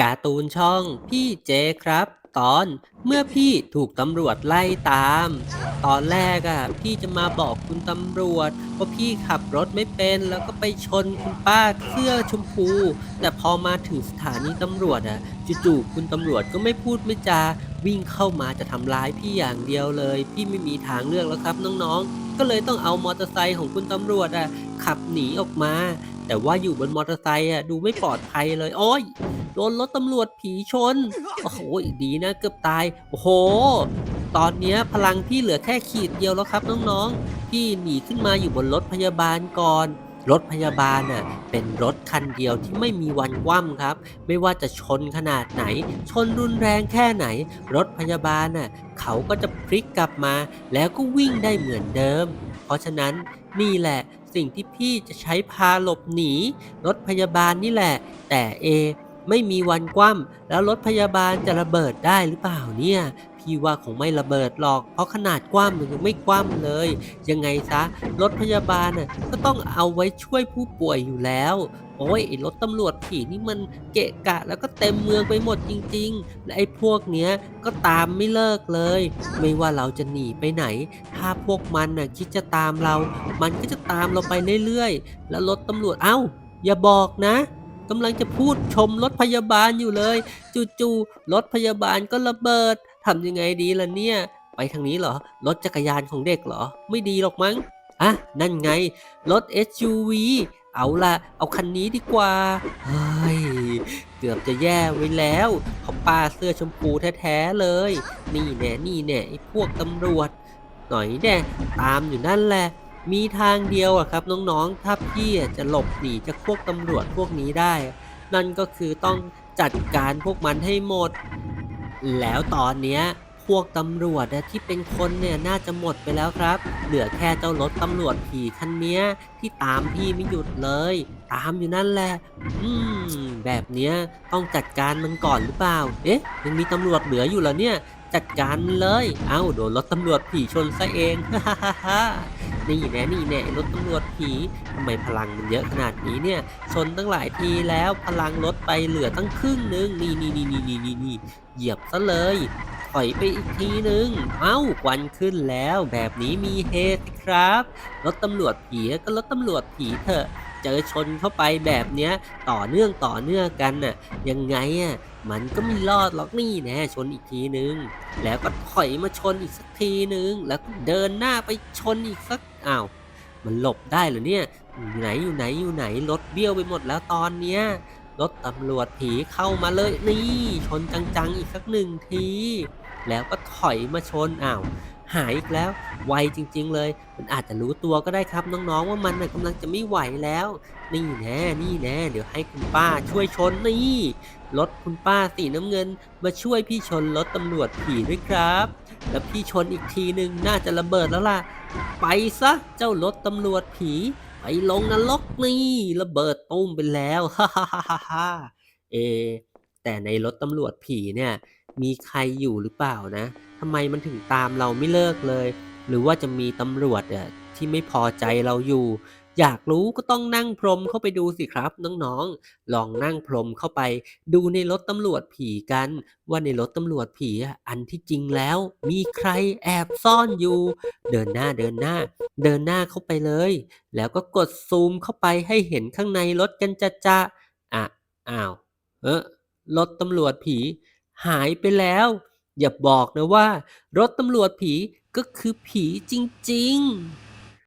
การ์ตูนช่องพี่เจครับ ตอนเมื่อพี่ถูกตำรวจไล่ตาม ตอนแรกอะพี่จะมาบอกคุณตำรวจว่าพี่ขับรถไม่เป็นแล้วก็ไปชนคุณป้าเสื้อชมพู แต่พอมาถึงสถานีตำรวจอะจู่ๆคุณตำรวจก็ไม่พูดไม่จาวิ่งเข้ามาจะทำร้ายพี่อย่างเดียวเลย พี่ไม่มีทางเลือกแล้วครับน้องๆ ก็เลยต้องเอามอเตอร์ไซค์ของคุณตำรวจอะขับหนีออกมา แต่ว่าอยู่บนมอเตอร์ไซค์อะดูไม่ปลอดภัยเลยโอ้ย ดนรถตำรวจผีชน โอ้โหดีนะเกือบตาย โอ้โห ตอนนี้พลังพี่เหลือแค่ขีดเดียวแล้วครับน้องๆ พี่หนีขึ้นมาอยู่บนรถพยาบาลก่อน รถพยาบาลน่ะเป็นรถคันเดียวที่ไม่มีวันคว่ำครับ ไม่ว่าจะชนขนาดไหน ชนรุนแรงแค่ไหน รถพยาบาลน่ะเขาก็จะพลิกกลับมา แล้วก็วิ่งได้เหมือนเดิม เพราะฉะนั้นนี่แหละสิ่งที่พี่จะใช้พาหลบหนี รถพยาบาลนี่แหละ แต่เอ ไม่มีวันคว่ำแล้วรถพยาบาลจะระเบิดได้หรือเปล่าเนี่ยพี่ว่าคงไม่ระเบิดหรอก เพราะขนาดคว่ำมันยังไม่คว่ำเลย ยังไงซะรถพยาบาลน่ะก็ต้องเอาไว้ช่วยผู้ป่วยอยู่แล้ว โอ้ยไอ้รถตำรวจผีนี่มันเกะกะแล้วก็เต็มเมืองไปหมดจริง ๆ และไอ้พวกเนี้ยก็ตามไม่เลิกเลย ไม่ว่าเราจะหนีไปไหน ถ้าพวกมันน่ะคิดจะตามเรา มันก็จะตามเราไปเรื่อยๆ แล้วรถตำรวจเอ้า อย่าบอกนะ กำลังจะพูดชมรถพยาบาลอยู่เลย จู่ๆรถพยาบาลก็ระเบิดทำยังไงดีล่ะเนี่ย ไปทางนี้เหรอ รถจักรยานของเด็กเหรอ ไม่ดีหรอกมั้งอะนั่นไง รถ SUV เอาละเอาคันนี้ดีกว่าเฮ้ยเกือบจะแย่ไว้แล้วเพราป้าเสื้อชมพูแท้ๆเลย นี่แน่นี่แน่ไอ้พวกตำรวจ หน่อยแน่ตามอยู่นั่นแหละ มีทางเดียวอะครับน้องๆ ถ้าพี่จะหลบหนีจากพวกตำรวจพวกนี้ได้ นั่นก็คือต้องจัดการพวกมันให้หมด แล้วตอนเนี้ยพวกตำรวจอะที่เป็นคนเนี่ยน่าจะหมดไปแล้วครับ เหลือแค่เจ้ารถตำรวจผีคันเนี้ยที่ตามพี่ไม่หยุดเลย ตามอยู่นั่นแหละ อืม แบบเนี้ยต้องจัดการมันก่อนหรือเปล่า เอ๊ะยังมีตำรวจเหลืออยู่เหรอเนี่ย จัดการเลย เอ้าโดนรถตำรวจผีชนซะเอง ฮ่าฮ่าฮ่านี่แน่นี่แน่รถตำรวจผีทำไมพลังมันเยอะขนาดนี้เนี่ยชนตั้งหลายทีแล้วพลังลดไปเหลือตั้งครึ่งนึงนี่นี่นี่นี่นี่นี่นี่เหยียบซะเลยถอยไปอีกทีนึง เอ้าควันขึ้นแล้ว แบบนี้มีเฮสิครับรถตำรวจผีก็รถตำรวจผีเถอะ เจอชนเข้าไปแบบเนี้ยต่อเนื่องต่อเนื่องกันน่ะยังไงอะ มันก็ไม่รอดหรอกนี่แน่ชนอีกทีนึง แล้วก็ถอยมาชนอีกสักทีนึง แล้วก็เดินหน้าไปชนอีกสักอ้าวมันหลบได้เหรอเนี่ยอยู่ไหนอยู่ไหนอยู่ไหนรถเบี้ยวไปหมดแล้วตอนเนี้ยรถตำรวจผีเข้ามาเลยนี่ ชนจังๆอีกสักหนึ่งที แล้วก็ถอยมาชนอ้าว หายอีกแล้ว ไวจริง ๆ เลย มันอาจจะรู้ตัวก็ได้ครับน้องๆ ว่ามันน่ะกำลังจะไม่ไหวแล้ว นี่แน่นี่แน่เดี๋ยวให้คุณป้าช่วยชนนี่รถคุณป้าสีน้ำเงิน มาช่วยพี่ชนรถตำรวจผีด้วยครับ แล้วพี่ชนอีกทีหนึ่งน่าจะระเบิดแล้วล่ะ ไปซะเจ้ารถตำรวจผี ไปลงนรกนี่ ระเบิดตุ้มไปแล้วฮ่าฮ่าฮ่าฮ่าเอ แต่ในรถตำรวจผีเนี่ยมีใครอยู่หรือเปล่านะทำไมมันถึงตามเราไม่เลิกเลย หรือว่าจะมีตำรวจอะที่ไม่พอใจเราอยู่ อยากรู้ก็ต้องนั่งพรมเข้าไปดูสิครับน้องๆ ลองนั่งพรมเข้าไป ดูในรถตำรวจผีกัน ว่าในรถตำรวจผีอันที่จริงแล้ว มีใครแอบซ่อนอยู่ เดินหน้าเดินหน้า เดินหน้าเข้าไปเลย แล้วก็กดซูมเข้าไปให้เห็นข้างในรถกันจะจะอะอ้าว เออ รถตำรวจผีหายไปแล้ว อย่าบอกนะว่า รถตำรวจผีก็คือผีจริง ๆ